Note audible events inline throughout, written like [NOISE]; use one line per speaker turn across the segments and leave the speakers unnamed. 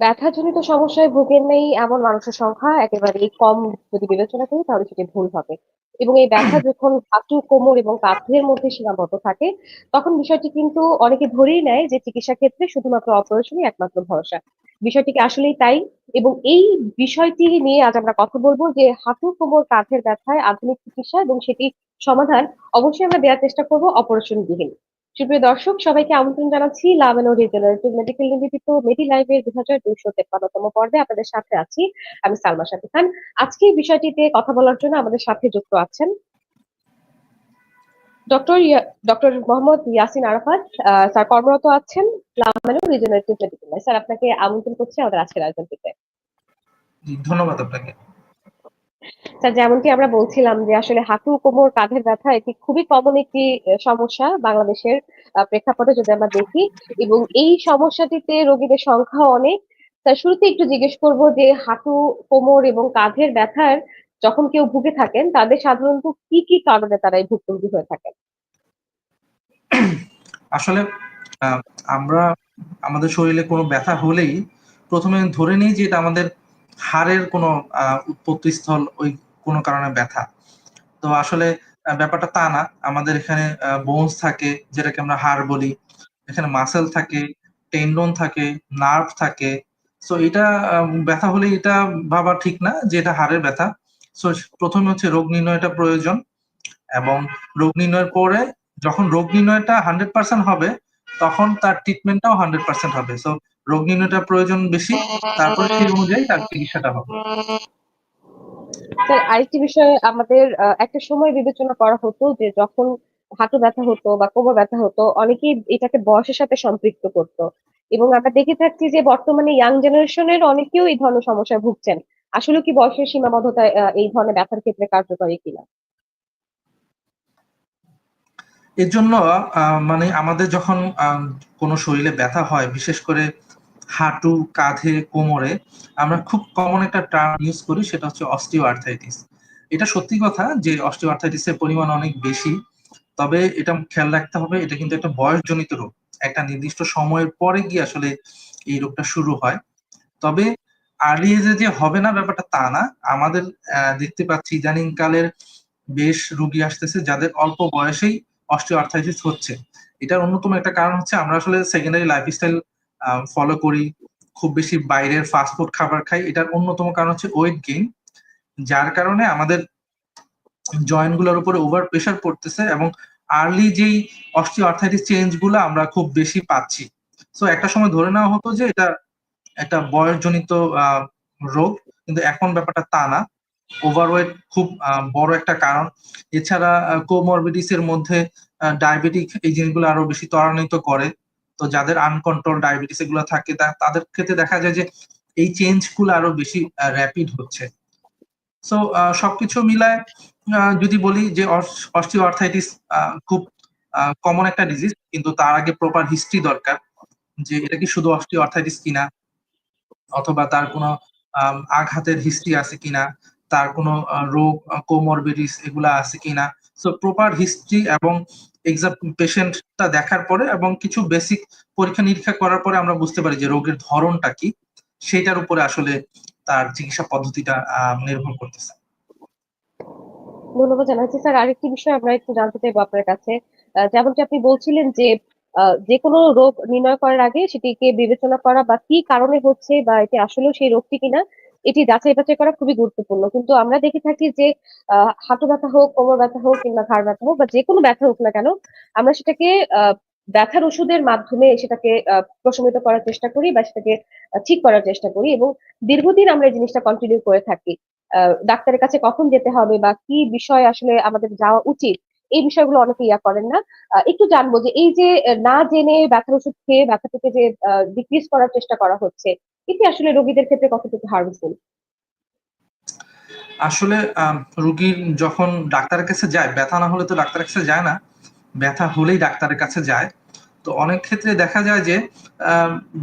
ব্যথাজনিত সমস্যায় ভোগেন নেই এমন মানুষের সংখ্যা একেবারেই কম যদি বিবেচনা করি তাহলে সেটি ভুল হবে। এবং এই ব্যথা [CLEARS THROAT] যখন হাঁটু কোমর এবং কাঁধের মধ্যে সীমাবদ্ধ থাকে তখন বিষয়টি কিন্তু অনেকে ধরেই নেয় যে চিকিৎসা ক্ষেত্রে শুধুমাত্র অপারেশনই একমাত্র ভরসা। বিষয়টিকে আসলেই তাই। এবং এই বিষয়টি নিয়ে আজ আমরা কথা বলব যে হাঁটু কোমর কাঁধের ব্যথায় আধুনিক চিকিৎসা এবং সেটি সমাধান অবশ্যই আমরা দেওয়ার চেষ্টা করব অপারেশন বিহীন সুপ্রিয় দর্শক, সবাইকে আমন্ত্রণ জানাচ্ছি লাভেনো রিজেনারেটিভ মেডিকেল নিবেদিত মেডি লাইভের দুই হাজার দুইশো তেপ্পান্নতম পর্বে। আপনাদের সাথে আছি আমি সালমা শাফি খান। আজকে এই বিষয়টিতে কথা বলার জন্য আমাদের সাথে যুক্ত আছেন doctor doctor Mohammad Yasin Arafat. Sir কর্মরত আছেন লাভেনো রিজেনারেটিভ মেডিকেল স্যার, আপনাকে আমন্ত্রণ করছি আমাদের আজকের আয়োজনটিতে।
ধন্যবাদ আপনাকে।
স্যার যেমনটি আমরা বলছিলাম যে আসলে হাঁটু কোমর, কাঁধের ব্যথা এটি খুবই কমন একটি সমস্যা বাংলাদেশের প্রেক্ষাপটে যদি আমরা দেখি। এবং এই সমস্যাটিতে রোগীদের সংখ্যা অনেক। তার শুরুতে একটু জিজ্ঞেস করব যে হাঁটু, কোমর এবং কাঁধের ব্যথার যখন কেউ ভুগে থাকেন, তাদের সাধারণত কি কি কারণে তারা এই ভুক্তভোগী হয়ে থাকেন?
আসলে আমরা, আমাদের শরীরে কোনো ব্যথা হলেই প্রথমে ধরে নিই যে এটা আমাদের হাড়ের কোনো উৎপত্তি স্থল ওই কোনো কারণে ব্যথা। তো আসলে ব্যাপারটা তা না। আমাদের এখানে বোনস থাকে, যেটাকে আমরা হাড় বলি। এখানে মাসেল থাকে টেন্ডন থাকে নার্ভ থাকে। সো এটা ব্যথা হলে এটা ভাবা ঠিক না যে এটা হাড়ের ব্যথা। সো প্রথমে হচ্ছে রোগ নির্ণয়টা প্রয়োজন এবং রোগ নির্ণয়ের পরে যখন রোগ নির্ণয়টা হান্ড্রেড পার্সেন্ট হবে, তখন তার ট্রিটমেন্টটাও হান্ড্রেড পার্সেন্ট হবে। সো রোগ নির্ণয়টা প্রয়োজন বেশি তারপরে সেই অনুযায়ী তার চিকিৎসাটা হবে।
আরেকটি বিষয়ে আমাদের একটা সময় বিবেচনা করা হতো যে যখন হাঁটু ব্যথা হতো বা কোমর ব্যথা হতো অনেকেই এটাকে বয়সের সাথে সম্পৃক্ত করত। এবং আমরা দেখে থাকছি যে বর্তমানে ইয়াং জেনারেশনের অনেকেও এই ধরনের সমস্যায় ভুগছেন। আসলে কি বয়সের সীমাবদ্ধতা এই ধরনের ব্যথার ক্ষেত্রে কার্যকরী কিনা?
এর জন্য মানে আমাদের যখন কোনো শরীরে ব্যথা হয় বিশেষ করে হাঁটু, কাঁধে, কোমরে আমরা খুব কমন একটা টার্ম ইউজ করি, সেটা হচ্ছে অস্টিও আর্থাইটিস এটা সত্যি কথা যে অস্টিও আর্থাইটিসের পরিমাণ অনেক বেশি, তবে এটা খেয়াল রাখতে হবে, এটা কিন্তু একটা বয়সজনিত রোগ। একটা নির্দিষ্ট সময়ের পরে গিয়ে আসলে এই রোগটা শুরু হয়। তবে আর্লি এজে যে হবে না ব্যাপারটা তা না। আমাদের দেখতে পাচ্ছি ইদানিং কালের বেশ রুগী আসতেছে যাদের অল্প বয়সেই অস্টিও আর্থাইটিস হচ্ছে। এটার অন্যতম একটা কারণ হচ্ছে আমরা আসলে সেকেন্ডারি লাইফস্টাইল ফলো করি। খুব বেশি বাইরের ফাস্টফুড খাবার খাই। এটার অন্যতম কারণ হচ্ছে ওয়েট গেইন যার কারণে আমাদের জয়েন্টগুলোর উপরে ওভার প্রেশার পড়তেছে এবং আর্লি যেই অস্টিও আর্থাইটিস চেঞ্জগুলো আমরা খুব বেশি পাচ্ছি। সো একটা সময় ধরে নেওয়া হতো যে এটা একটা বয়সজনিত রোগ, কিন্তু এখন ব্যাপারটা তা না। ওভারওয়েট খুব বড় একটা কারণ। এছাড়া কোমরবিডিস এর মধ্যে ডায়াবেটিক এই জিনিসগুলো আরও বেশি ত্বরান্বিত করে। তো যাদের আনকন্ট্রোল ডায়াবেটিস এগুলো থাকে তাদের ক্ষেত্রে দেখা যায় যে এই চেঞ্জগুলো আরও বেশি র্যাপিড হচ্ছে। সো সবকিছু মিলায় যদি বলি যে অস্টিও আর্থাইটিস খুব কমন একটা ডিজিজ কিন্তু তার আগে প্রপার হিস্ট্রি দরকার, যে এটা কি শুধু অস্টিও আর্থাইটিস কিনা, অথবা তার কোনো আঘাতের হিস্ট্রি আছে কিনা, তার কোনো রোগ কোমরবিডিস এগুলা আছে কিনা সো প্রপার হিস্ট্রি এবং এক্সাম পেশেন্টটা দেখার পরে এবং কিছু বেসিক পরীক্ষা নিরীক্ষা করার পরে আমরা বুঝতে পারি যে রোগের ধরনটা কি সেটার উপরে আসলে তার চিকিৎসা পদ্ধতিটা নির্ভর করতেছে।
ধন্যবাদ জানাচ্ছি। স্যার, আরেকটি বিষয় আমরা একটু জানতে চাইব আপনার কাছে। যেমনটি আপনি বলছিলেন যে যে কোনো রোগ নির্ণয় করার আগে সেটিকে বিবেচনা করা বা কি কারণে হচ্ছে বা এটি আসলেও সেই রোগটি কিনা এটি যাচাই বাছাই করা খুবই গুরুত্বপূর্ণ। কিন্তু আমরা দেখে থাকি যে হাঁটু ব্যথা হোক, কোমর ব্যথা হোক কিংবা ঘাড় ব্যথা হোক বা যে কোনো ব্যথা হোক না কেন, আমরা সেটাকে ব্যথার ওষুধের মাধ্যমে সেটাকে প্রশমিত করার চেষ্টা করি বা সেটাকে ঠিক করার চেষ্টা করি এবং দীর্ঘদিন আমরা এই জিনিসটা কন্টিনিউ করে থাকি। ডাক্তারের কাছে কখন যেতে হবে বা কি বিষয় আসলে আমাদের যাওয়া উচিত, এই বিষয়গুলো অনেকে ইয়া করেন না। একটু জানব যে এই যে, না জেনে ব্যথার ওষুধ খেয়ে ব্যথা থেকে যে ডিক্রিজ করার চেষ্টা করা হচ্ছে এটি আসলে রোগীদের ক্ষেত্রে কতটুকু হার্মফুল
আসলে রোগীর যখন ডাক্তারের কাছে যায়, ব্যথা না হলে তো ডাক্তারের কাছে যায় না, ব্যথা হলেই ডাক্তারের কাছে যায়। তো অনেক ক্ষেত্রে দেখা যায় যে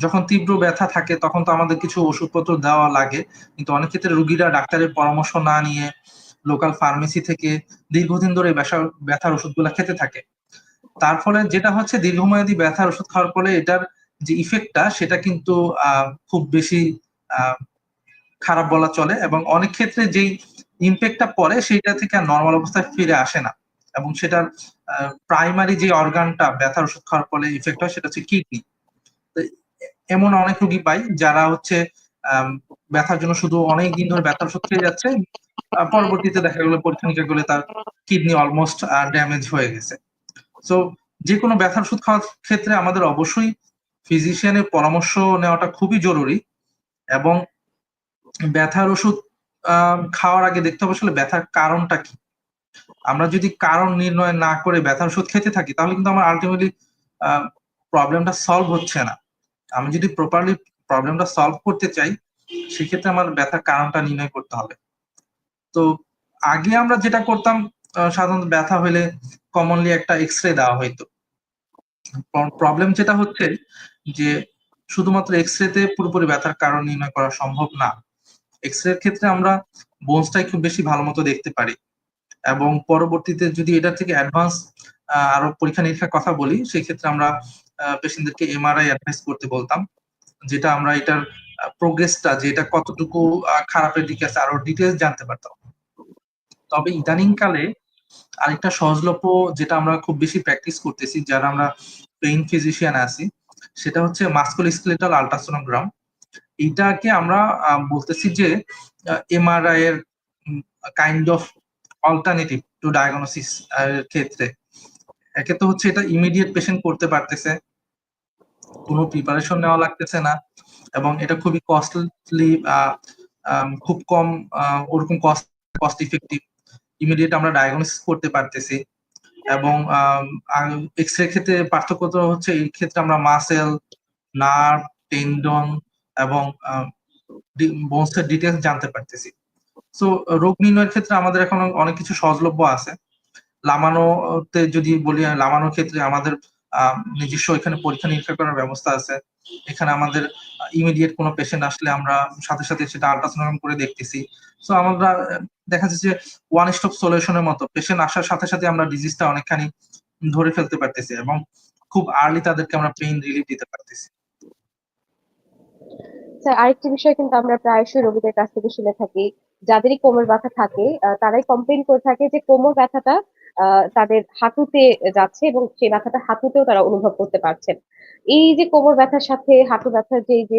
যখন তীব্র ব্যথা থাকে, তখন তো আমাদের কিছু ওষুধপত্র দেওয়া লাগে। কিন্তু অনেক ক্ষেত্রে রুগীরা ডাক্তারের পরামর্শ না নিয়ে লোকাল ফার্মেসি থেকে দীর্ঘদিন ধরে ব্যথার ওষুধগুলো খেতে থাকে। তার ফলে যেটা হচ্ছে, দীর্ঘমেয়াদী ব্যথার ওষুধ খাওয়ার ফলে এটার যে ইফেক্টটা সেটা কিন্তু খুব বেশি খারাপ বলা চলে এবং অনেক ক্ষেত্রে যেই ইম্প্যাক্টটা পড়ে সেইটা থেকে আর নর্মাল অবস্থায় ফিরে আসে না এবং সেটার প্রাইমারি যে অর্গানটা ব্যথার ওষুধ খাওয়ার ফলে ইফেক্ট হয় সেটা হচ্ছে কিডনি এমন অনেক রোগী পাই যারা হচ্ছে ব্যথার জন্য শুধু অনেক দিন ধরে ব্যথার ওষুধ খেয়ে যাচ্ছে পরবর্তীতে দেখা গেলো পরীক্ষা নিরীক্ষা করলে তার কিডনি অলমোস্ট ড্যামেজ হয়ে গেছে। তো যে কোনো ব্যথার ওষুধ খাওয়ার ক্ষেত্রে আমাদের অবশ্যই ফিজিশিয়ানের পরামর্শ নেওয়াটা খুবই জরুরি এবং ব্যথার ওষুধ খাওয়ার আগে দেখতে হবে আসলে ব্যথার কারণটা কি। আমরা যদি কারণ নির্ণয় না করে ব্যথার ওষুধ খেতে থাকি, তাহলে কিন্তু আমার আলটিমেটলি প্রবলেমটা সলভ হচ্ছে না। আমি যদি প্রপারলি প্রবলেমটা সলভ করতে চাই, সেক্ষেত্রে আমার ব্যথার কারণটা নির্ণয় করতে হবে। তো আগে আমরা যেটা করতাম সাধারণত ব্যথা হলে কমনলি একটা এক্স রে দেওয়া হইতো। প্রবলেম যেটা হচ্ছে যে শুধুমাত্র এক্স রেতে পুরোপুরি ব্যথার কারণ নির্ণয় করা সম্ভব না। এক্স রের ক্ষেত্রে আমরা বোনসটাই খুব বেশি ভালো মতো দেখতে পারি। এবং পরবর্তীতে যদি এটা থেকে অ্যাডভান্স আরও পরীক্ষা নিরীক্ষার কথা বলি সেই ক্ষেত্রে আমরা পেশেন্টদেরকে এমআরআই অ্যাডভাইস করতে বলতাম, যেটা আমরা এটার প্রোগ্রেসটা যে এটা কতটুকু খারাপের দিকে আছে, আরও ডিটেলস জানতে পারতাম। তবে ইদানিং কালে আরেকটা সহজলভ্য যেটা আমরা খুব বেশি প্র্যাকটিস করতেছি, যারা আমরা পেইন ফিজিশিয়ান আছি, সেটা হচ্ছে মাস্কুলোস্কেলেটাল আল্ট্রাসোনোগ্রাম এইটাকে আমরা বলতেছি যে এমআরআই এর kind of alternative to diagnosis ক্ষেত্রে। একে তো হচ্ছে এটা ইমিডিয়েট পেশেন্ট করতে পারতেছে। কোনো প্রিপারেশন নেওয়া লাগতেছে না এবং এটা খুবই কস্টলি খুব কম ওরকম কস্ট কস্ট ইফেক্টিভ ইমিডিয়েট আমরা ডায়াগনোসিস করতে পারতেছি। এবং এক্স রে ক্ষেত্রে পার্থক্য তো হচ্ছে এই ক্ষেত্রে আমরা মাসেল নার্ভ টেন্ডন এবং বোনসের ডিটেলস জানতে পারতেছি। সো রোগ নির্ণয়ের ক্ষেত্রে আমাদের এখন অনেক কিছু সহজলভ্য আছে। লামানোতে যদি বলি, লামানোর ক্ষেত্রে আমাদের নিজস্ব এখানে পরীক্ষা নিরীক্ষা করার ব্যবস্থা আছে। এখানে আমাদের ইমিডিয়েট কোনো পেশেন্ট আসলে আমরা সাথে সাথে সেটা আল্ট্রাসোনোগ্রাম করে দেখতেছি। সো আমরা দেখা যাচ্ছে যে ওয়ান স্টপ সলিউশনের মতো পেশেন্ট আসার সাথে সাথে আমরা ডিজিজটা অনেকখানি ধরে ফেলতে পারতেছি এবং খুব আর্লি তাদেরকে আমরা পেইন রিলিফ দিতে পারতেছি।
স্যার, আরেকটি বিষয় কিন্তু আমরা প্রায়শই রোগীদের কাছ থেকে শুনে থাকি। যাদেরই কোমর ব্যথা থাকে তারাই কমপ্লেন করে থাকে যে কোমর ব্যথাটা তাদের হাঁটুতে যাচ্ছে এবং সেই ব্যথাটা হাঁটুতেও তারা অনুভব করতে পারছেন। এই যে কোমর ব্যথার সাথে হাঁটু ব্যথার যে যে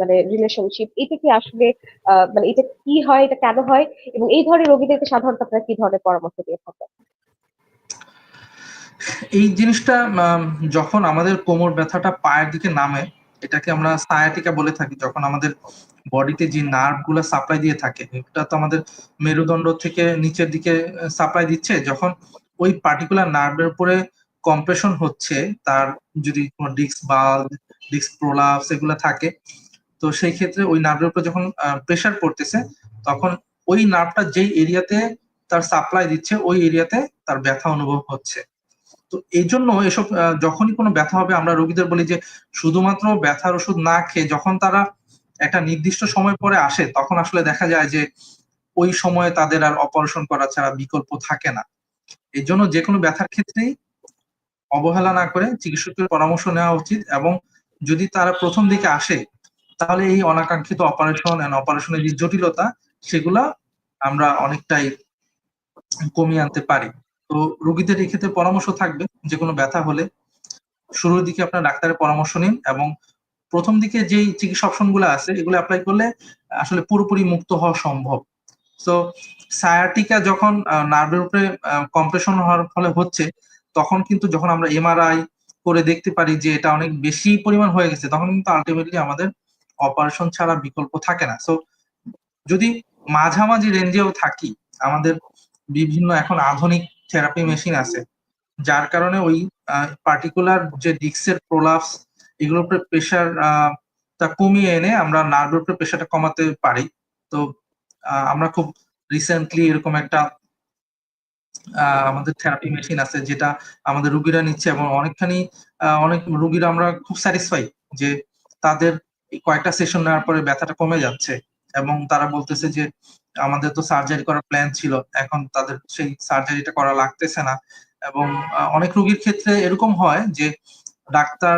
মানে রিলেশনশিপ এটা কি আসলে মানে এটা কি হয়, এটা কেন হয় এবং এই ধরনের রোগীদেরকে সাধারণত আপনারা কি ধরনের পরামর্শ দিয়ে থাকেন?
এই জিনিসটা যখন আমাদের কোমর ব্যথাটা পায়ের দিকে নামে এটাকে আমরা সায়াটিকা বলে থাকি, যখন আমাদের বডিতে যে নার্ভগুলা সাপ্লাই দিয়ে থাকে, এটা তো আমাদের মেরুদণ্ড থেকে নিচের দিকে সাপ্লাই দিচ্ছে। যখন ওই পার্টিকুলার নার্ভের উপরে কম্প্রেশন হচ্ছে, তার যদি কোনো ডিস্ক বাল্ব ডিস্ক প্রোলাপস এগুলো থাকে, তো সেই ক্ষেত্রে ওই নার্ভের উপরে যখন প্রেসার পড়তেছে, তখন ওই নার্ভটা যেই এরিয়াতে তার সাপ্লাই দিচ্ছে, ওই এরিয়াতে তার ব্যথা অনুভব হচ্ছে। তো এই জন্য এসব যখনই কোনো ব্যথা হবে, আমরা রোগীদের বলি যে শুধুমাত্র ব্যথার ওষুধ না খেয়ে যখন তারা একটা নির্দিষ্ট সময় পরে আসে, তখন আসলে দেখা যায় যে ওই সময়ে তাদের আর অপারেশন করা ছাড়া বিকল্প থাকে না। এই জন্য যে কোনো ব্যথার ক্ষেত্রেই অবহেলা না করে চিকিৎসকের পরামর্শ নেওয়া উচিত এবং যদি তারা প্রথম দিকে আসে, তাহলে এই অনাকাঙ্ক্ষিত অপারেশন এন্ড অপারেশনের যে জটিলতা, সেগুলা আমরা অনেকটাই কমিয়ে আনতে পারি। তো রোগীদের এক্ষেত্রে পরামর্শ থাকবে যে কোনো ব্যথা হলে। শুরুর দিকে আপনার ডাক্তারের পরামর্শ নিন এবং প্রথম দিকে যেই চিকিৎসা অপশনগুলো আছে, এগুলো অ্যাপ্লাই করলে আসলে পুরোপুরি মুক্ত হওয়া সম্ভব। তো সায়াটিকা যখন নার্ভের উপরে কম্প্রেশন হওয়ার ফলে হচ্ছে, তখন কিন্তু যখন আমরা এমআরআই করে দেখতে পারি যে এটা অনেক বেশি পরিমাণ হয়ে গেছে, তখন কিন্তু আলটিমেটলি আমাদের অপারেশন ছাড়া বিকল্প থাকে না। সো যদি মাঝামাঝি রেঞ্জেও থাকি, আমাদের বিভিন্ন এখন আধুনিক থেরাপি মেশিন আছে। যার কারণে ওই পার্টিকুলার যে ডিক্সের প্রোলাপস এগুলোর উপরে প্রেশার তা কমিয়ে এনে আমরা নার্ভের উপরে প্রেশারটা কমাতে পারি। তো আমরা খুব রিসেন্টলি এরকম একটা আমাদের থেরাপি মেশিন আছে যেটা আমাদের রুগীরা নিচ্ছে এবং অনেকখানি অনেক রুগীরা আমরা খুব স্যাটিসফাই যে তাদের কয়েকটা সেশন নেওয়ার পরে ব্যথাটা কমে যাচ্ছে এবং তারা বলতেছে যে আমাদের তো সার্জারি করার প্ল্যান ছিল, এখন তাদের সেই সার্জারিটা করা লাগতেছে না। এবং অনেক রোগীর ক্ষেত্রে এরকম হয় যে, ডাক্তার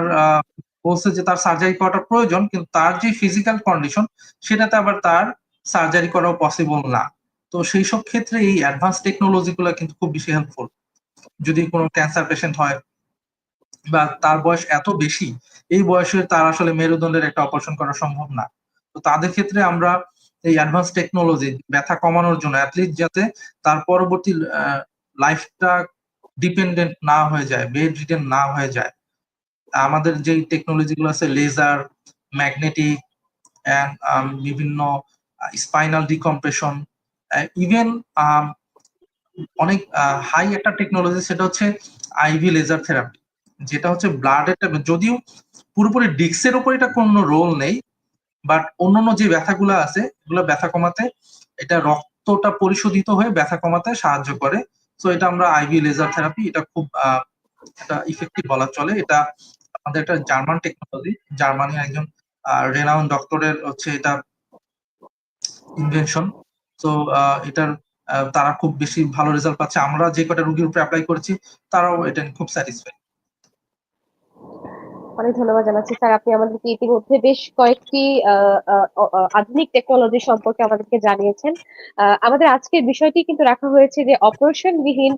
বলছে যে তার সার্জারি করাটা প্রয়োজন, কিন্তু তার যে ফিজিক্যাল কন্ডিশন সেটাতে আবার তার সার্জারি করাও পসিবল না। তো সেই সব ক্ষেত্রে এই অ্যাডভান্স টেকনোলজি গুলো কিন্তু খুব বেশি হেল্পফুল যদি কোনো ক্যান্সার পেশেন্ট হয় বা তার বয়স এত বেশি, এই বয়সে তার আসলে মেরুদণ্ডের একটা অপারেশন করা সম্ভব না। তো তাদের ক্ষেত্রে আমরা এই অ্যাডভান্স টেকনোলজি ব্যথা কমানোর জন্য অ্যাথলিট যাতে তার পরবর্তী লাইফটা ডিপেন্ডেন্ট না হয়ে যায় বেড রিটেন না হয়ে যায়। আমাদের যেই টেকনোলজি গুলো আছে লেজার ম্যাগনেটিক বিভিন্ন স্পাইনাল ডিকম্প্রেশন ইভেন অনেক হাই একটা টেকনোলজি সেটা হচ্ছে আইভি লেজার থেরাপি যেটা হচ্ছে ব্লাড একটা যদিও পুরোপুরি ডিক্সের উপর এটা কোনো রোল নেই বাট অন্যান্য যে ব্যথাগুলো আছে, এগুলো ব্যথা কমাতে এটা রক্তটা পরিশোধিত হয়ে ব্যথা কমাতে সাহায্য করে। তো এটা আমরা আইভি লেজার থেরাপি এটা খুব এটা ইফেক্টিভ বলা চলে। এটা আমাদের একটা জার্মান টেকনোলজি জার্মানি একজন রেনাউন ডক্টরের হচ্ছে এটা ইনভেনশন তো এটার তারা খুব বেশি ভালো রেজাল্ট পাচ্ছে। আমরা যে কটা রোগীর উপরে অ্যাপ্লাই করেছি, তারাও এটা খুব স্যাটিসফাই
অনেক ধন্যবাদ জানাচ্ছি। স্যার, আপনি আমাদেরকে ইতিমধ্যে বেশ কয়েকটি আধুনিক টেকনোলজি সম্পর্কে আমাদেরকে জানিয়েছেন। আমাদের আজকের বিষয়টি কিন্তু রাখা হয়েছে যে অপারেশন বিহীন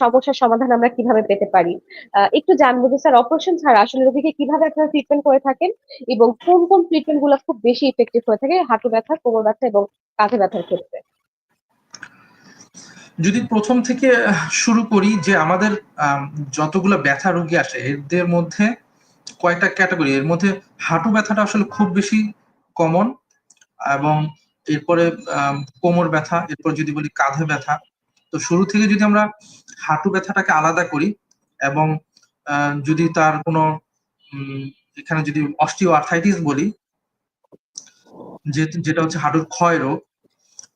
সমস্যার সমাধান আমরা কীভাবে পেতে পারি। একটু জানব যে স্যার, অপারেশন ছাড়া আসলে রোগীকে কীভাবে আপনারা ট্রিটমেন্ট করে থাকেন এবং কোন কোন ট্রিটমেন্টগুলো খুব বেশি ইফেক্টিভ হয়ে থাকে, হাঁটু ব্যথা, কোমর ব্যথা এবং কাঁধে ব্যথার ক্ষেত্রে?
যদি প্রথম থেকে শুরু করি যে আমাদের যতগুলো ব্যথা রোগী আসে, এদের মধ্যে কয়েকটা ক্যাটাগরি এর মধ্যে হাঁটু ব্যথাটা আসলে খুব বেশি কমন এবং এরপরে কোমর ব্যথা, এরপর যদি বলি কাঁধে ব্যথা। তো শুরু থেকে যদি আমরা হাঁটু ব্যথাটাকে আলাদা করি এবং যদি তার কোনো এখানে যদি অস্টিও আর্থাইটিস বলি যেটা হচ্ছে হাঁটুর ক্ষয় রোগ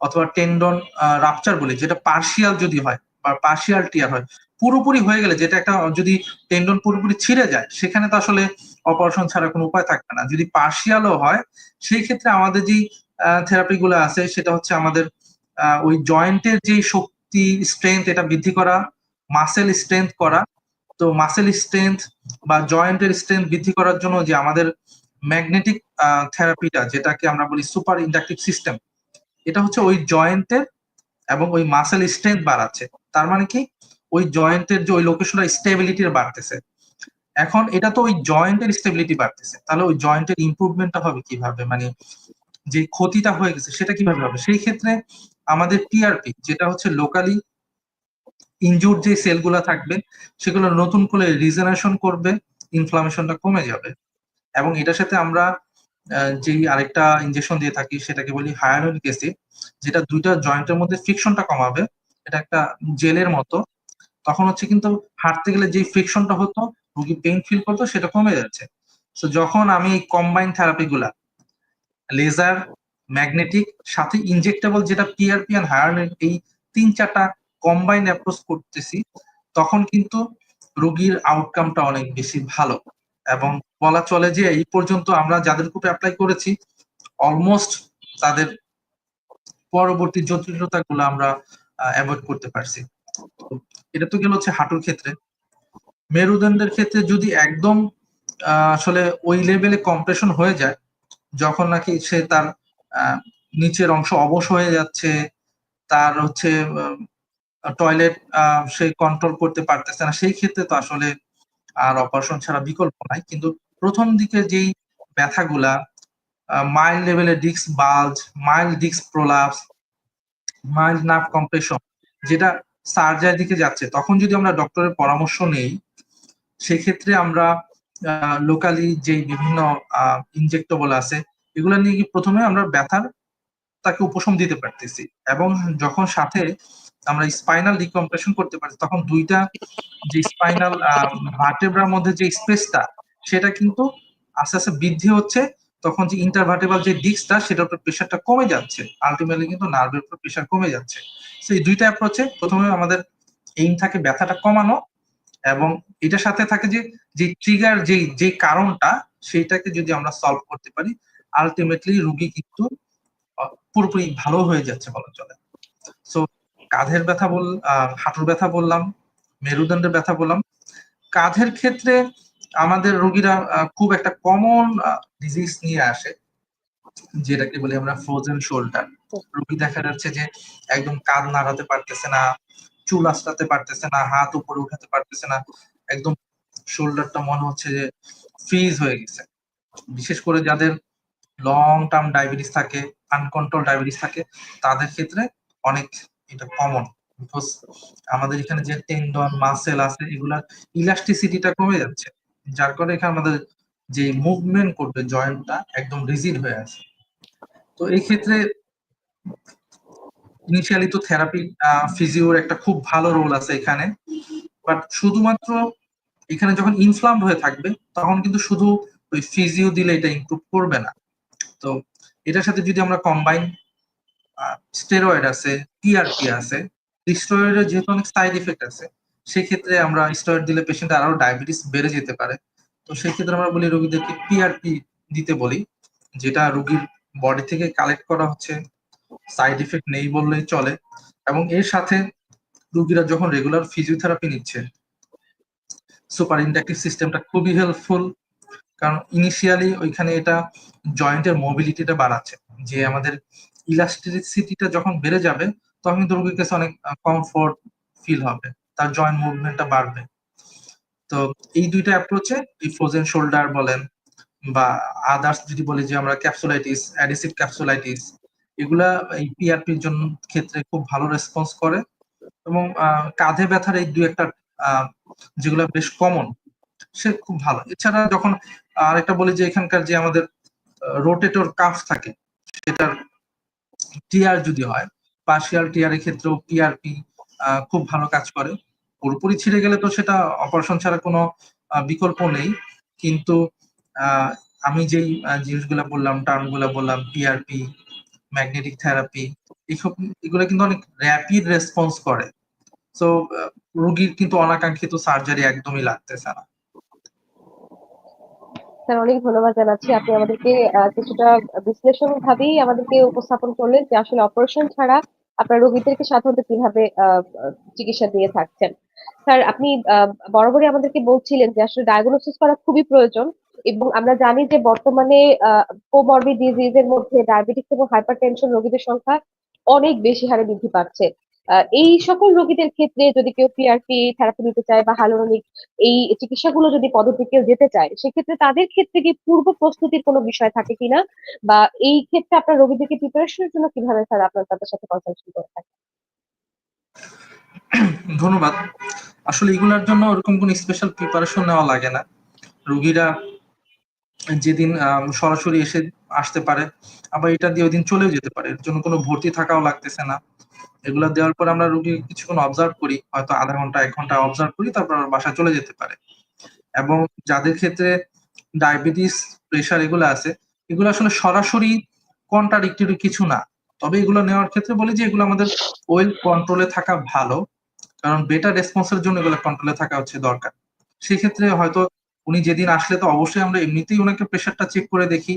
অথবা টেন্ডন রাপচার বলি, যেটা পার্শিয়াল যদি হয় বা পার্শিয়াল টিয়ার হয় পুরোপুরি হয়ে গেলে যেটা একটা, যদি টেন্ডন পুরোপুরি ছিঁড়ে যায়, সেখানে তো আসলে অপারেশন ছাড়া কোনো উপায় থাকবে না। যদি পার্শিয়ালও হয়, সেই ক্ষেত্রে আমাদের যেই থেরাপি গুলো আছে, সেটা হচ্ছে আমাদের ওই জয়েন্টের যে শক্তি স্ট্রেংথ এটা বৃদ্ধি করা মাসেল স্ট্রেংথ করা। তো মাসেল স্ট্রেংথ বা জয়েন্টের স্ট্রেংথ বৃদ্ধি করার জন্য যে আমাদের ম্যাগনেটিক থেরাপিটা যেটাকে আমরা বলি সুপার ইন্ডাকটিভ সিস্টেম এটা হচ্ছে ওই জয়েন্টের এবং ওই মাসেল স্ট্রেংথ বাড়াচ্ছে। তার মানে কি? ওই জয়েন্টের যে ওই লোকেশনটা স্টেবিলিটির বাড়তেছে। এখন এটা তো ওই জয়েন্টের স্টেবিলিটি বাড়তেছে। তাহলে ওই জয়েন্টের ইম্প্রুভমেন্টটা হবে কীভাবে? মানে যে ক্ষতিটা হয়ে গেছে সেটা কীভাবে হবে? সেই ক্ষেত্রে আমাদের টিআরপি যেটা হচ্ছে লোকালি ইনজুর যে সেলগুলো থাকবে, সেগুলো নতুন করে রিজেনারেশন করবে ইনফ্লামেশনটা কমে যাবে। এবং এটার সাথে আমরা যেই আরেকটা ইনজেকশন দিয়ে থাকি, সেটাকে বলি হায়ানোলিক অ্যাসিড যেটা দুইটা জয়েন্টের মধ্যে ফ্রিকশনটা কমাবে। এটা একটা জেলের মতো। তখন হচ্ছে কিন্তু হাঁটতে গেলে যে ফ্রিকশনটা হতো রুগী পেইন ফিল করতো, সেটা কমে যাচ্ছে। তো যখন আমি কম্বাইন থেরাপি গুলা লেজার ম্যাগনেটিক সাথে ইনজেক্টেবল যেটা পিআরপি অ্যান্ড হায়ার এই তিন চারটা কম্বাইন অ্যাপ্রোচ করতেছি, তখন কিন্তু রোগীর আউটকামটা অনেক বেশি ভালো। এবং বলা চলে যে এই পর্যন্ত আমরা যাদের উপরে অ্যাপ্লাই করেছি অলমোস্ট তাদের পরবর্তী জটিলতা গুলো আমরা অ্যাভয়েড করতে পারছি। এটা তো গেল হচ্ছে হাঁটুর ক্ষেত্রে। মেরুদণ্ডের ক্ষেত্রে যদি একদম আসলে ওই লেভেলে কম্প্রেশন হয়ে যায়, যখন নাকি সে তার নিচের অংশ অবশ হয়ে যাচ্ছে, তার হচ্ছে টয়লেট সে কন্ট্রোল করতে পারতেছে না, সেই ক্ষেত্রে তো আসলে আর অপারেশন ছাড়া বিকল্প নাই। কিন্তু প্রথম দিকে যেই ব্যথাগুলা মাইল্ড লেভেলের disc bulge mild disc prolapse mild nerve compression যেটা সার্জারির দিকে যাচ্ছে, তখন যদি আমরা ডক্টরের পরামর্শ নেই, সেক্ষেত্রে আমরা লোকালি যে বিভিন্ন ইনজেক্টেবল আছে, এগুলো নিয়ে কি প্রথমে আমরা ব্যথার তাকে উপশম দিতে পারতেছি এবং যখন সাথে আমরা স্পাইনাল ডিকম্প্রেশন করতে পারছি, তখন দুইটা যে স্পাইনাল ভার্টেব্রার মধ্যে যে স্পেসটা সেটা কিন্তু আস্তে আস্তে বৃদ্ধি হচ্ছে তখন যে ইন্টারভার্টেবল যে ডিস্কটা সেটার উপর প্রেশারটা কমে যাচ্ছে। আলটিমেটলি কিন্তু নার্ভের উপর প্রেশার কমে যাচ্ছে। সেই দুইটা অ্যাপ্রোচে প্রথমে আমাদের এইম থাকে ব্যথাটা কমানো এবং এটার সাথে থাকে যে যে ট্রিগার যে যে কারণটা, সেইটাকে যদি আমরা সলভ করতে পারি আলটিমেটলি রুগী কিন্তু পুরোপুরি ভালো হয়ে যাচ্ছে বলা চলে। সো কাঁধের ব্যথা বল হাঁটুর ব্যথা বললাম, মেরুদণ্ডের ব্যথা বললাম। কাঁধের ক্ষেত্রে আমাদের রোগীরা খুব একটা কমন ডিজিজ নিয়ে আসে, যেটাকে বলি আমরা ফ্রোজেন শোল্ডার রোগী দেখা যাচ্ছে যে একদম কাঁধ নাড়াতে পারতেছে না, চুল আঁচড়াতে পারতেছে না, হাত উপরে উঠাতে পারতেছে না, একদম শোল্ডারটা মনে হচ্ছে যে ফ্রিজ হয়ে গেছে। বিশেষ করে যাদের লং টার্ম ডায়াবেটিস থাকে আনকন্ট্রোল ডায়াবেটিস থাকে, তাদের ক্ষেত্রে অনেক এটা কমন আমাদের এখানে যে টেন্ডন মাসেল আছে, এগুলার ইলাস্টিসিটিটা কমে যাচ্ছে। যার কারণে এখানে আমাদের যে মুভমেন্ট করবে জয়েন্টটা একদম রিজিড হয়ে আছে। তো এই ক্ষেত্রে ইনিশিয়ালি তো থেরাপি ফিজিওর একটা খুব ভালো রোল আছে এখানে। বাট শুধুমাত্র এখানে যখন ইনফ্লাম হয়ে থাকবে, তখন কিন্তু শুধু ওই ফিজিও দিলে এটা ইমপ্রুভ করবে না। তো এটার সাথে যদি আমরা কম্বাইন স্টেরয়েড আছে টিআরপি আছে স্টেরয়েডের যেহেতু অনেক সাইড ইফেক্ট আছে সেক্ষেত্রে আমরা স্টেরয়েড দিলে পেশেন্ট আরও ডায়াবেটিস বেড়ে যেতে পারে। তো সেক্ষেত্রে আমরা বলি রোগীদেরকে পিআরপি দিতে বলি, যেটা রোগীর বডি থেকে কালেক্ট করা হচ্ছে। সাইড ইফেক্ট নেই বললেই চলে। এবং এর সাথে রোগীরা যখন রেগুলার ফিজিওথেরাপি নিচ্ছে সুপার ইন্ডাকটিভ সিস্টেমটা খুবই হেল্পফুল কারণ ইনিশিয়ালি ওইখানে এটা জয়েন্টের মোবিলিটিটা বাড়াচ্ছে। যে আমাদের ইলাস্টিসিটিটা যখন বেড়ে যাবে, তখন কিন্তু রোগীর কাছে অনেক কমফোর্ট ফিল হবে। তার জয়েন্ট মুভমেন্টটা বাড়বে। তো এই দুইটা অ্যাপ্রোচে এই ফ্রোজেন শোল্ডার বলেন বা আদার্স যদি বলি যে আমরা ক্যাপসুলাইটিস অ্যাডিসিভ ক্যাপসুলাইটিস এগুলা এই পিআরপির জন্য ক্ষেত্রে খুব ভালো রেসপন্স করে এবং কাঁধে ব্যথার এই দুই একটা যেগুলো বেশ কমন সে খুব ভালো। এছাড়া যখন আরেকটা বলি যে এখানকার যে আমাদের রোটেটর কাফ থাকে, সেটার টিআর যদি হয় পার্শিয়াল এর ক্ষেত্রেও পিআরপি খুব ভালো কাজ করে। পুরোপুরি ছিঁড়ে গেলে তো সেটা অপারেশন ছাড়া কোনো বিকল্প নেই। কিন্তু আমি যেই জিনিসগুলো বললাম, টার্মগুলো বললাম পিআরপি ম্যাগনেটিক থেরাপি এইসব এগুলো কিন্তু অনেক র্যাপিড রেসপন্স করে। তো রোগীর কিন্তু অনাকাঙ্ক্ষিত সার্জারি একদমই লাগতেছে না।
স্যার, অনেক ধন্যবাদ জানাচ্ছি। আপনি আমাদেরকে কিছুটা বিশ্লেষণ ভাবেই আমাদেরকে উপস্থাপন করলেন যে আসলে অপারেশন ছাড়া আপনার রোগীদেরকে সাধারণত কীভাবে চিকিৎসা দিয়ে থাকছেন? স্যার, আপনি বরাবরই আমাদেরকে বলছিলেন যে আসলে ডায়াগনোসিস করা খুবই প্রয়োজন এবং আমরা জানি যে বর্তমানে কোমরবিড ডিজিজের মধ্যে ডায়াবেটিস এবং হাইপারটেনশন রোগীদের সংখ্যা অনেক বেশি হারে বৃদ্ধি পাচ্ছে। এই সকল রোগীদের ক্ষেত্রে যদি কেউ পিআরপি থেরাপি নিতে চায় বা হাইলোরনিক এই চিকিৎসাগুলো যদি পদ্ধতি কেউ যেতে চায়, সেক্ষেত্রে তাদের ক্ষেত্রে কি পূর্ব প্রস্তুতির কোনো বিষয় থাকে কিনা? বা এই ক্ষেত্রে আপনার রোগীদেরকে প্রিপারেশনের জন্য কীভাবে স্যার আপনার তাদের সাথে কনসালটেশন করে থাকেন?
ধন্যবাদ। আসলে এগুলোর জন্য ওরকম কোনো স্পেশাল প্রিপারেশন নেওয়া লাগে না। রোগীরা যেদিন সরাসরি এসে আসতে পারে, আবার এটা দিয়ে ওই দিন চলেও যেতে পারে। এর জন্য কোনো ভর্তি থাকাও লাগতেছে না। এগুলো দেওয়ার পর আমরা রোগী কিছুক্ষণ অবজার্ভ করি, হয়তো আধা ঘণ্টা, এক ঘণ্টা অবজার্ভ করি, তারপর বাসা চলে যেতে পারে। এবং যাদের ক্ষেত্রে ডায়াবেটিস প্রেশার এগুলো আছে, এগুলো আসলে সরাসরি কন্ট্রাডিক্টরি কিছু না। তবে এগুলো নেওয়ার ক্ষেত্রে বলি যে এগুলো আমাদের ওয়েল কন্ট্রোলে থাকা ভালো, কারণ বেটার রেসপন্সের জন্য এগুলো কন্ট্রোলে থাকা হচ্ছে দরকার। সেক্ষেত্রে হয়তো উনি যেদিন আসলে তো অবশ্যই আমরা এমনিতেই ওনাকে প্রেশারটা চেক করে দেখি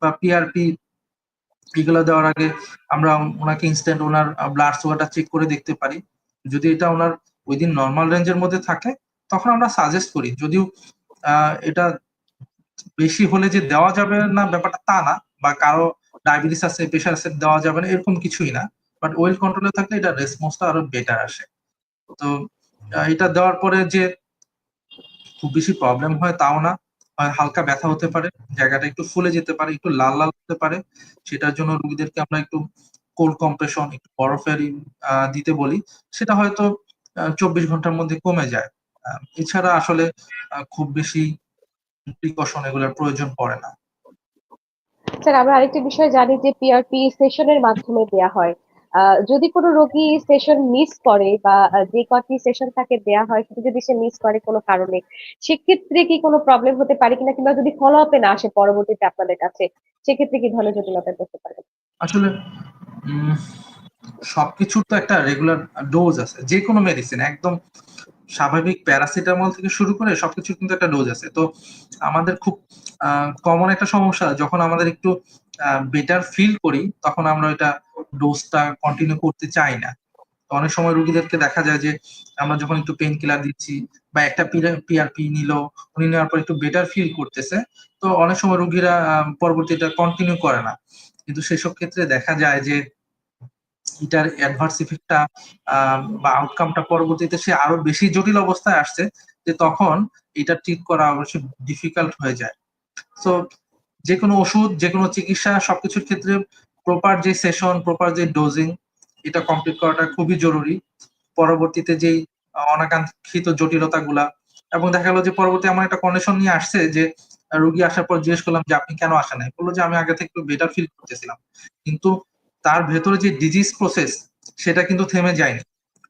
বা পিআরপি এগুলো দেওয়ার আগে আমরা ওনাকে ইনস্ট্যান্ট ওনার ব্লাড সুগারটা চেক করে দেখতে পারি। যদি এটা ওনার ওই দিন নর্মাল রেঞ্জের মধ্যে থাকে, তখন আমরা সাজেস্ট করি। যদিও এটা বেশি হলে যে দেওয়া যাবে না ব্যাপারটা তা না, বা কারও ডায়াবেটিস আছে প্রেশার আছে, দেওয়া যাবে না, এরকম কিছুই না। বাট ওয়েল কন্ট্রোলে থাকলে এটা রেসপন্সটা আরও বেটার আসে। তো এটা দেওয়ার পরে যে খুব বেশি প্রবলেম হয় তাও না। হালকা ব্যথা হতে পারে, জায়গাটা একটু ফুলে যেতে পারে, একটু লাল লাল হতে পারে। সেটার জন্য রোগীদেরকে আমরা একটু কোল্ড কম্প্রেশন একটু বরফের দিতে বলি। সেটা হয়তো চব্বিশ ঘণ্টার মধ্যে কমে যায়। এছাড়া আসলে খুব বেশি প্রিকশন এগুলোর প্রয়োজন পড়ে না।
স্যার, আমরা আরেকটি বিষয় জানি যে পিআরপি সেশনের মাধ্যমে দেয়া হয়। যদি কোনো রোগী সেশন মিস করে বা যে কটি সেশন তাকে দেয়া হয় সেটা যদি সে মিস করে কোনো কারণে, সেক্ষেত্রে কি কোনো প্রবলেম হতে পারে কিনা কিংবা যদি ফলো আপে না আসে পরবর্তীতে আপনাদের কাছে, সেক্ষেত্রে কি ধরনের জটিলতা করতে পারে?
আসলে সবকিছুর তো একটা রেগুলার ডোজ আছে যে কোনো মেডিসিন একদম স্বাভাবিক প্যারাসিটামল থেকে শুরু করে সবকিছুর কিন্তু একটা ডোজ আছে। তো আমাদের খুব কমন একটা সমস্যা, যখন আমাদের একটু বেটার ফিল করি, তখন আমরা এটা ডোজটা কন্টিনিউ করতে চাই না। তো অনেক সময় রুগীদেরকে দেখা যায় যে, আমরা যখন একটু পেন কিলার দিচ্ছি বা একটা পিআরপি নিল, উনি নেওয়ার পর একটু বেটার ফিল করতেছে। তো অনেক সময় রোগীরা পরবর্তীটা কন্টিনিউ করে না। কিন্তু সেসব ক্ষেত্রে দেখা যায় যে, এটার অ্যাডভার্স ইফেক্টটা বা আউটকামটা পরবর্তীতে সে আরও বেশি জটিল অবস্থায় আসছে, যে তখন এটা ট্রিট করা অবশ্যই ডিফিকাল্ট হয়ে যায়। সো যে কোনো ওষুধ যে কোনো চিকিৎসা, সবকিছুর ক্ষেত্রে প্রপার যে সেশন প্রপার যে ডোজিং এটা কমপ্লিট করাটা খুবই জরুরি। পরবর্তীতে যেই অনাকাঙ্ক্ষিত জটিলতাগুলা এবং দেখা গেলো যে পরবর্তী আমার একটা কন্ডিশন নিয়ে আসছে যে রুগী আসার পর জিজ্ঞেস করলাম যে, আপনি কেন আসেন নাই? বলল যে, আমি আগে থেকে একটু বেটার ফিল করতেছিলাম। কিন্তু তার ভেতরে যে ডিজিজ প্রসেস সেটা কিন্তু থেমে যায়নি।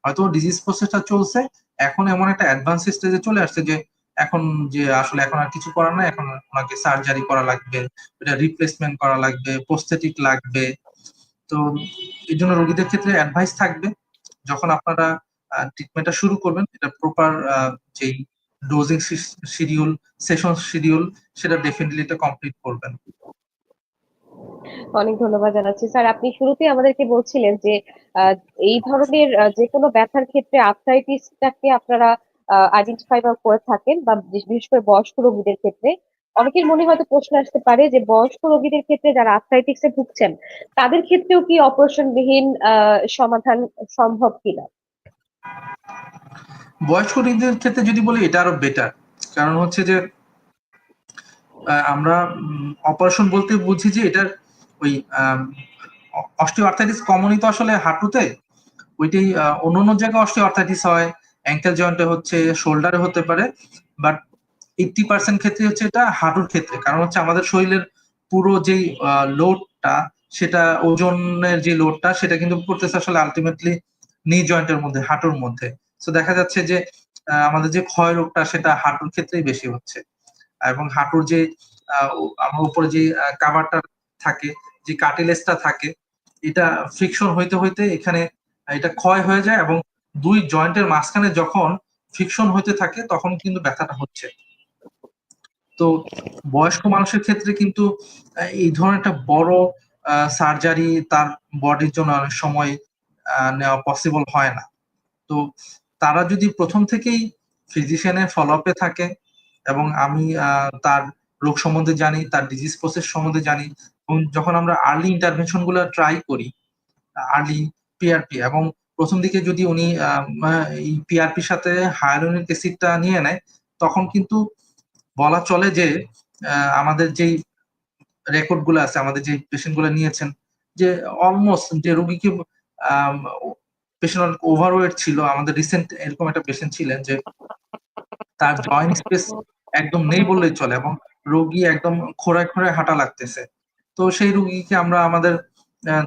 হয়তো ডিজিজ প্রসেসটা চলছে, এখন এমন একটা অ্যাডভান্স স্টেজে চলে আসছে যে এখন যে আসলে এখন আর কিছু করার নাই, এখন ওনাকে সার্জারি করা লাগবে, এটা রিপ্লেসমেন্ট করা লাগবে প্রস্থেটিক লাগবে। তো এই জন্য রোগীদের ক্ষেত্রে অ্যাডভাইস থাকবে, যখন আপনারা ট্রিটমেন্টটা শুরু করবেন, এটা প্রপার যেই ডোজিং শিডিউল সেশন শিডিউল সেটা ডেফিনেটলি এটা কমপ্লিট করবেন।
অনেক ধন্যবাদ জানাচ্ছি। স্যার, আপনি শুরুতেই আমাদেরকে বলছিলেন যে এই ধরনের যে কোনো ব্যথার ক্ষেত্রে আর্থ্রাইটিসটাকে আপনারা আইডেন্টিফাই বা করে থাকেন বা বিশেষ করে বয়স্ক রোগীদের ক্ষেত্রে। অনেকের মনে হয়তো প্রশ্ন আসতে পারে যে বয়স্ক রোগীদের ক্ষেত্রে যারা আর্থ্রাইটিসে ভুগছেন, তাদের ক্ষেত্রেও কি অপারেশনবিহীন সমাধান সম্ভব কিনা?
বয়স্ক রোগীদের ক্ষেত্রে যদি বলি, এটা আরও বেটার কারণ হচ্ছে যে আমরা অপারেশন বলতে বুঝি যে এটার ওই অস্টিও আর্থাইটিস কমনই তো আসলে হাঁটুতে, ওইটাই অন্য অন্য জায়গায় অস্টিও আর্থাইটিস হয় অ্যাঙ্কেল জয়েন্টে হচ্ছে শোল্ডারে হতে পারে বাট এইটটি পার্সেন্ট ক্ষেত্রে হচ্ছে এটা হাঁটুর ক্ষেত্রে। কারণ হচ্ছে আমাদের শরীরের পুরো যেই লোডটা সেটা ওজনের যে লোডটা সেটা কিন্তু করতেছে আসলে আলটিমেটলি নি জয়েন্টের মধ্যে, হাঁটুর মধ্যে। তো দেখা যাচ্ছে যে আমাদের যে ক্ষয় রোগটা, সেটা হাঁটুর ক্ষেত্রেই বেশি হচ্ছে। এবং হাঁটুর যে আমার উপরে যে কাভারটা থাকে, যে কাটিলেসটা থাকে, এটা ফ্রিকশন হইতে হইতে এখানে, এটা ক্ষয় হয়ে যায় এবং দুই জয়েন্টের মাঝখানে যখন ফ্রিকশন হইতে থাকে, তখন কিন্তু ব্যথাটা হচ্ছে। তো বয়স্ক মানুষের ক্ষেত্রে কিন্তু এই ধরনের একটা বড় সার্জারি তার বডির জন্য অনেক সময় নেওয়া পসিবল হয় না। তো তারা যদি প্রথম থেকেই ফিজিশিয়ানের ফলো আপে থাকে এবং আমি তার রোগ সম্বন্ধে জানি, তার ডিজিজ প্রসেস সম্বন্ধে জানি, এবং যখন আমরা আর্লি ইন্টারভেনশনগুলো ট্রাই করি আর্লি পিআরপি এবং প্রথম দিকে যদি উনি এই পিআরপির সাথে হায়ালুনিক অ্যাসিডটা নিয়ে নেয়, তখন কিন্তু বলা চলে যে আমাদের যেই রেকর্ডগুলো আছে, আমাদের যে পেশেন্টগুলো নিয়েছেন, যে অলমোস্ট যে রোগীকে পেশেন্ট ওভারওয়েট ছিল, আমাদের রিসেন্ট এরকম একটা পেশেন্ট ছিলেন যে তার জয়েন্ট স্পেস একদম নেই বললেই চলে এবং রোগী একদম খোড়ায় খোড়ায় হাঁটা লাগতেছে। তো সেই রোগীকে আমরা আমাদের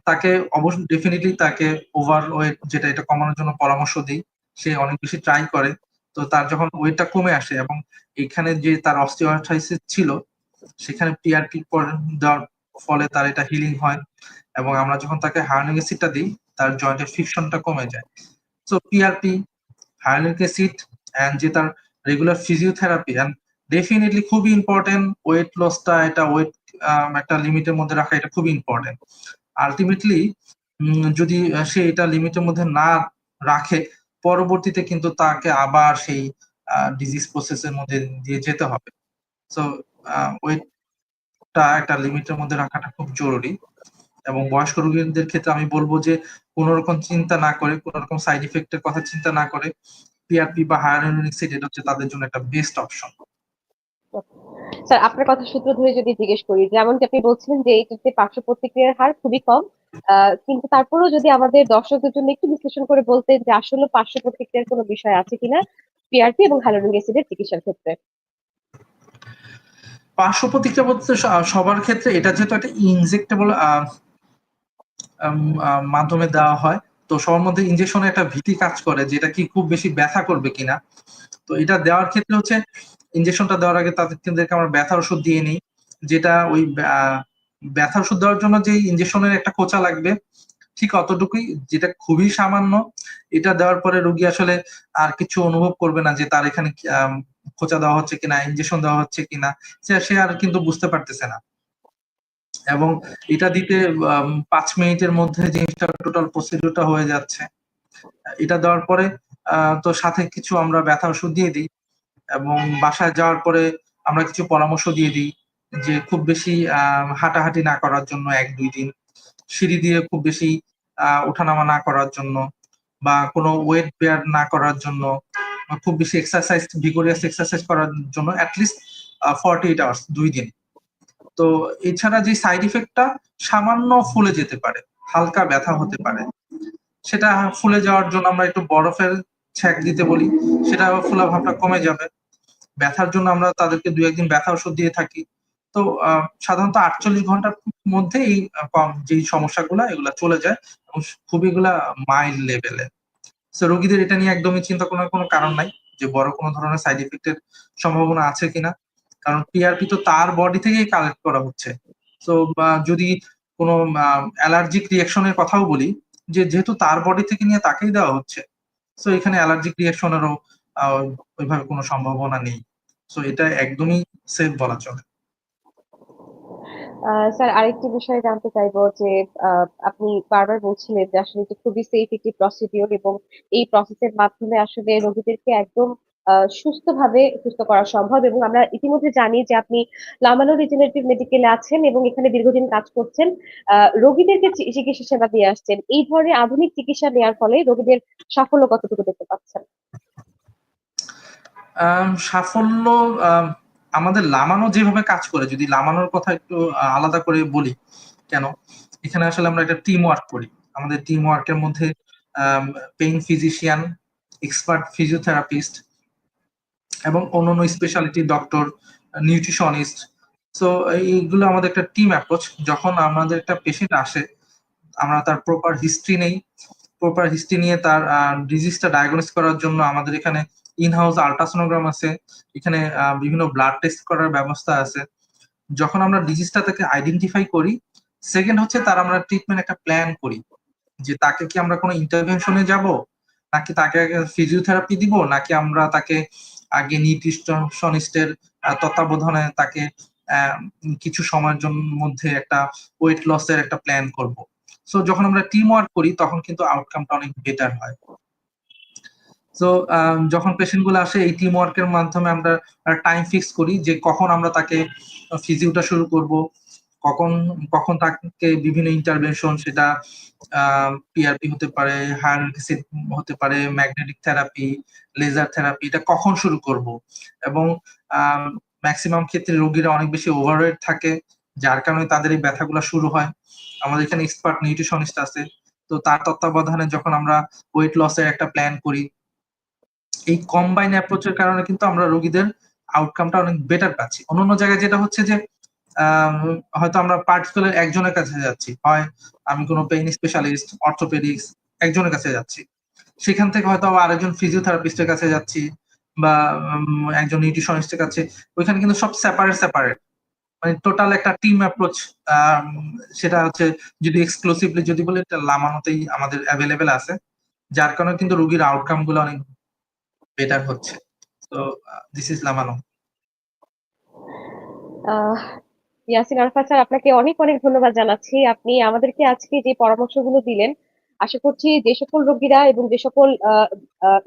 তাকে অবশ্যই ডেফিনেটলি তাকে ওভার ওয়েট যেটা এটা কমানোর জন্য পরামর্শ দিই, সে অনেক বেশি ট্রাই করে। তো তার যখন ওয়েটটা কমে আসে এবং এখানে যে তার অস্টিওআর্থাইটিস ছিল, সেখানে পিআরপি দেওয়ার ফলে তার এটা হিলিং হয় এবং আমরা যখন তাকে হায়ারনিক অ্যাসিডটা দিই, তার জয়েন্টের ফিকশনটা কমে যায়। So PRP hyaluronic acid and যে তার রেগুলার ফিজিওথেরাপি এন্ড ডেফিনেটলি খুবই ইম্পর্টেন্ট ওয়েট লসটা এটা ওয়েট একটা লিমিটের মধ্যে রাখা, এটা খুবই ইম্পর্টেন্ট আলটিমেটলি যদি সে এটা লিমিটের মধ্যে না রাখে, পরবর্তীতে কিন্তু তাকে আবার সেই ডিজিজ প্রসেসের মধ্যে দিয়ে যেতে হবে। সো ওয়েটটা একটা লিমিটের মধ্যে রাখাটা খুব জরুরি। এবং বয়স্ক রোগীদের ক্ষেত্রে আমি বলব যে, কোন রকম চিন্তা না করে, কোন রকম সাইড ইফেক্টের কথা চিন্তা না করে পিআরপি বা হায়ার এটা হচ্ছে তাদের জন্য একটা বেস্ট অপশন
স্যার, আপনার কথা সূত্র ধরে যদি জিজ্ঞেস করি, যেমনটি আপনি বলছিলেন যে এইটাতে পার্শ্ব প্রতিক্রিয়ার হার খুবই কম কিন্তু তারপরেও যদি আমাদের দর্শকদের জন্য একটু বিশ্লেষণ করে বলতেন যে আসলে পার্শ্ব প্রতিক্রিয়ার কোনো বিষয় আছে কিনা পিআরপি এবং হ্যালোনিক অ্যাসিডের চিকিৎসার ক্ষেত্রে।
পার্শ্ব প্রতিক্রিয়া বলতে সবার ক্ষেত্রে এটা যেহেতু একটা ইনজেক্টেবল মাধ্যমে দেওয়া হয়, তো সবার মধ্যে ইনজেকশনে একটা ভীতি কাজ করে, যেটা কি খুব বেশি ব্যথা করবে কিনা। তো এটা দেওয়ার ক্ষেত্রে হচ্ছে ইনজেকশনটা দেওয়ার আগে তাদের তাদেরকে আমরা ব্যথার ওষুধ দিয়ে নিই, যেটা ওই ব্যথার ওষুধ দেওয়ার জন্য যে ইনজেকশনের একটা কোচা লাগবে, ঠিক অতটুকুই, যেটা খুবই সামান্য, এটা দেওয়ার পরে রোগী আসলে আর কিছু অনুভব করবে না যে তার এখানে খোঁচা দেওয়া হচ্ছে কিনা ইনজেকশন দেওয়া হচ্ছে কিনা, সে আর কিন্তু বুঝতে পারতেছে না। এবং এটা দিতে পাঁচ মিনিটের মধ্যে জিনিসটা টোটাল প্রসিডিউরটা হয়ে যাচ্ছে। এটা দেওয়ার পরে তো সাথে কিছু আমরা ব্যথা ওষুধ দিয়ে দিই। এবং বাসায় যাওয়ার পরে আমরা কিছু পরামর্শ দিয়ে দিই যে খুব বেশি হাঁটাহাঁটি না করার জন্য এক, দুই দিন। সিঁড়ি দিয়ে খুব বেশি ওঠানামা না করার জন্য বা কোনো ওয়েট বেয়ার না করার জন্য, খুব বেশি এক্সারসাইজ ভিগোরিয়াস এক্সারসাইজ করার জন্য অ্যাটলিস্ট ফর্টি এইট আওয়ার্স দুই দিন। তো এছাড়া যে সাইড ইফেক্টটা সামান্য ফুলে যেতে পারে, হালকা ব্যথা হতে পারে, সেটা ফুলে যাওয়ার জন্য আমরা একটু বরফের ছ্যাক দিতে বলি, সেটা ফুলা ভাবটা কমে যাবে। ব্যথার জন্য আমরা তাদেরকে দু একদিন ব্যথা ওষুধ দিয়ে থাকি। তো সাধারণত আটচল্লিশ ঘণ্টার মধ্যে এই যে সমস্যাগুলো, এগুলা চলে যায় এবং খুবই এগুলা মাইল্ড লেভেলে তো রোগীদের এটা নিয়ে একদমই চিন্তা করার কোনো কারণ নাই যে বড় কোনো ধরনের সাইড ইফেক্টের সম্ভাবনা আছে কিনা। কারণ পিআরপি তো তার বডি থেকেই কালেক্ট করা হচ্ছে। তো যদি কোনো অ্যালার্জিক রিয়াকশনের কথাও বলি, যে যেহেতু তার বডি থেকে নিয়ে তাকেই দেওয়া হচ্ছে তো এখানে অ্যালার্জিক রিয়াকশনেরও ওইভাবে কোনো সম্ভাবনা নেই। সো এটা একদমই সেফ বলা চলে।
স্যার, আরেকটি বিষয় জানতে চাইব যে আপনি বারবার বলছিলেন যে আসলে এটি খুবই সেফ একটি প্রসিডিওর এবং এই প্রসেসের মাধ্যমে আসলে রোগীদেরকে একদম সুস্থভাবে সুস্থ করা সম্ভব এবং আমরা ইতিমধ্যে জানি যে আপনি লামানো রিজেনারেটিভ মেডিকেলে আছেন এবং এখানে দীর্ঘদিন কাজ করছেন। রোগীদেরকে চিকিৎসা সেবা দিয়ে আসছেন। এই ধরনের আধুনিক চিকিৎসা নেওয়ার ফলে রোগীদের সাফল্য কতটুকু দেখতে পাচ্ছেন?
সাফল্য আম, আমাদের লামানো যেভাবে কাজ করে যদি লামানোর কথা একটু আলাদা করে বলি কেন? এখানে আসলে আমরা একটা টিম ওয়ার্ক করি। আমাদের টিম ওয়ার্কের মধ্যে পেইন ফিজিশিয়ান এক্সপার্ট ফিজিওথেরাপিস্ট এবং অন্যান্য স্পেশালিটি ডক্টর নিউট্রিশনিস্ট সো এইগুলো আমাদের একটা টিম অ্যাপ্রোচ যখন আমাদের একটা পেশেন্ট আসে, আমরা তার প্রপার হিস্ট্রি নেই প্রপার হিস্ট্রি নিয়ে তার ডিজিজটা ডায়াগনোস করার জন্য আমাদের এখানে ইন হাউস আলট্রাসোনোগ্রাম আছে, এখানে বিভিন্ন ব্লাড টেস্ট করার ব্যবস্থা আছে। যখন আমরা ডিজিজটা তাকে আইডেন্টিফাই করি সেকেন্ড হচ্ছে তার আমরা ট্রিটমেন্ট একটা প্ল্যান করি, যে তাকে কি আমরা কোনো ইন্টারভেনশনে যাব? নাকি তাকে ফিজিওথেরাপি দিব? নাকি আমরা তাকে আগে নির্দিষ্ট সনিষ্ঠের তত্ত্বাবধানে তাকে কিছু সময়ের জন্য মধ্যে একটা ওয়েট লসের একটা প্ল্যান করব। সো যখন আমরা টিম ওয়ার্ক করি, তখন কিন্তু আউটকামটা অনেক বেটার হয়। তো যখন পেশেন্টগুলো আসে, এই টিম ওয়ার্কের মাধ্যমে আমরা টাইম ফিক্স করি যে কখন আমরা তাকে ফিজিওটা শুরু করব কখন কখন তাকে বিভিন্ন ইন্টারভেনশন সেটা পিআরপি হতে পারে হায়ারসিড হতে পারে ম্যাগনেটিক থেরাপি লেজার থেরাপি এটা কখন শুরু করব? এবং ম্যাক্সিমাম ক্ষেত্রে রোগীরা অনেক বেশি ওভারওয়েট থাকে, যার কারণে তাদের এই ব্যথাগুলো শুরু হয়। আমাদের এখানে এক্সপার্ট নিউট্রিশনিস্ট আছে, তো তার তত্ত্বাবধানে যখন আমরা ওয়েট লসের একটা প্ল্যান করি, এই কম্বাইন অ্যাপ্রোচের কারণে কিন্তু আমরা রোগীদের আউটকামটা অনেক বেটার পাচ্ছি। অন্যান্য জায়গায় যেটা হচ্ছে যে হয়তো আমরা পার্টিকুলার একজনের কাছে যাচ্ছি। হয় আমি কোনো পেইন স্পেশালিস্ট অর্থোপেডিক্স একজনের কাছে যাচ্ছি। সেখান থেকে হয়তো আরেকজন ফিজিওথেরাপিস্টের কাছে যাচ্ছি বা একজন নিউট্রিশনিস্টের কাছে। ওইখানে কিন্তু সব সেপারেট সেপারেট মানে টোটাল একটা টিম অ্যাপ্রোচ সেটা হচ্ছে যদি এক্সক্লুসিভলি যদি বলি, এটা লামানোতেই আমাদের অ্যাভেলেবেল আছে। যার কারণে কিন্তু রোগীর আউটকামগুলো অনেক বেটার হচ্ছে। তো দিস ইজ লামানো।
ইয়াসিন আরফা স্যার, আপনাকে অনেক অনেক ধন্যবাদ জানাচ্ছি। আপনি আমাদেরকে আজকে যে পরামর্শগুলো দিলেন, আশা করছি যে সকল রোগীরা এবং যে সকল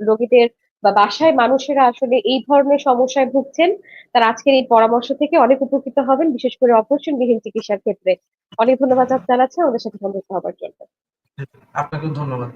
রোগীদের বা বাসায় মানুষেরা আসলে এই ধরনের সমস্যায় ভুগছেন, তারা আজকের এই পরামর্শ থেকে অনেক উপকৃত হবেন, বিশেষ করে অপারেশনবিহীন চিকিৎসার ক্ষেত্রে। অনেক ধন্যবাদ জানাচ্ছি আমাদের সাথে সংযুক্ত হবার জন্য।
আপনাকেও ধন্যবাদ।